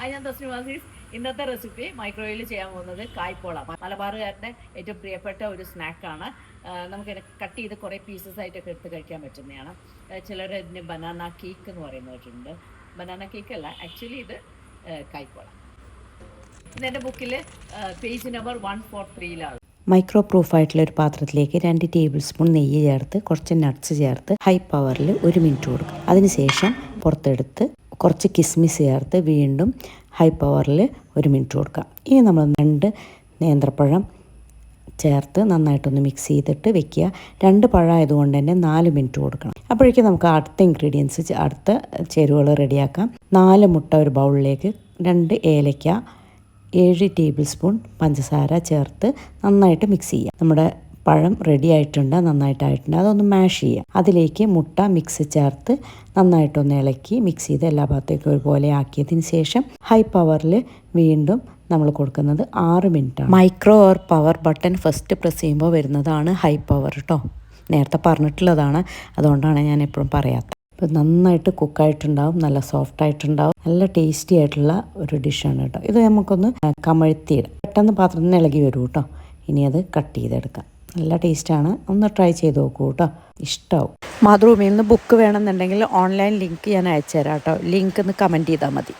Hi ഞാൻ തസ്നി വാസീസ്. ഇന്നത്തെ recipe മൈക്രോവേവിൽ ചെയ്യാൻ പോകുന്നത് കായ്പോള. മലബാറുകാരുടെ ഏറ്റവും പ്രിയപ്പെട്ട ഒരു സ്നാക്കാണ് നമുക്ക് കട്ട് ചെയ്ത് കുറേ പീസസ് ആയിട്ടൊക്കെ എടുത്ത് കഴിക്കാൻ പറ്റുന്നതാണ്. ചിലർ ഇതിന് ബനാന കേക്ക് എന്ന് പറയുന്നവരുണ്ട് ബനാന കേക്ക് അല്ല ആക്ച്വലി ഇത് കായ്പോള. ഇതെന്റെ ബുക്കിൽ പേജ് നമ്പർ വൺ ഫോർ ത്രീയിലാണ് മൈക്രോ പ്രൂഫ് ആയിട്ടുള്ള ഒരു പാത്രത്തിലേക്ക് രണ്ട് ടേബിൾ സ്പൂൺ നെയ്യ് ചേർത്ത് കുറച്ച് നട്ട്സ് ചേർത്ത് ഹൈ പവറിൽ ഒരു മിനിറ്റ് കൊടുക്കുക. അതിനുശേഷം പുറത്തെടുത്ത് കുറച്ച് കിസ്മിസ് ചേർത്ത് വീണ്ടും ഹൈ പവറിൽ ഒരു മിനിറ്റ് കൊടുക്കുക ഇനി നമ്മൾ രണ്ട് നേന്ത്രപ്പഴം ചേർത്ത് നന്നായിട്ടൊന്ന് മിക്സ് ചെയ്തിട്ട് വെക്കുക. രണ്ട് പഴമായതുകൊണ്ട് തന്നെ നാല് മിനിറ്റ് കൊടുക്കണം. അപ്പോഴേക്കും നമുക്ക് അടുത്ത ഇൻഗ്രീഡിയൻസ് അടുത്ത ചേരുവകൾ റെഡിയാക്കാം. നാല് മുട്ട ഒരു ബൗളിലേക്ക് രണ്ട് ഏലയ്ക്ക ഏഴ് ടേബിൾ സ്പൂൺ പഞ്ചസാര ചേർത്ത് നന്നായിട്ട് മിക്സ് ചെയ്യുക നമ്മുടെ പഴം റെഡി ആയിട്ടുണ്ട് നന്നായിട്ടായിട്ടുണ്ട്. അതൊന്ന് മാഷ് ചെയ്യുക അതിലേക്ക് മുട്ട മിക്സ് ചേർത്ത് നന്നായിട്ടൊന്ന് ഇളക്കി മിക്സ് ചെയ്ത് എല്ലാ ഭാഗത്തേക്കും ഒരുപോലെ ആക്കിയതിന് ശേഷം ഹൈ പവറിൽ വീണ്ടും നമ്മൾ കൊടുക്കുന്നത് ആറ് മിനിറ്റാണ് micro or power button first press ചെയ്യുമ്പോൾ വരുന്നതാണ് ഹൈ പവർ കേട്ടോ നേരത്തെ പറഞ്ഞിട്ടുള്ളതാണ്. അതുകൊണ്ടാണ് ഞാൻ എപ്പോഴും പറയാത്തത്. അപ്പോൾ നന്നായിട്ട് കുക്കായിട്ടുണ്ടാവും നല്ല സോഫ്റ്റ് ആയിട്ടുണ്ടാവും. നല്ല ടേസ്റ്റി ആയിട്ടുള്ള ഒരു ഡിഷാണ് കേട്ടോ ഇത് നമുക്കൊന്ന് കമഴ്ത്തിയിടാം. പെട്ടെന്ന് പാത്രത്തിൽ നിന്ന് ഇളകി വരും കേട്ടോ ഇനി അത് കട്ട് ചെയ്തെടുക്കാം. നല്ല ടേസ്റ്റാണ്. ഒന്ന് ട്രൈ ചെയ്ത് നോക്കൂ കേട്ടോ ഇഷ്ടമാവും മാതൃഭൂമിയിൽ നിന്ന് ബുക്ക് വേണമെന്നുണ്ടെങ്കിൽ ഓൺലൈൻ ലിങ്ക് ഞാൻ അയച്ചു തരാം കേട്ടോ ലിങ്ക് ഒന്ന് കമന്റ് ചെയ്താൽ മതി.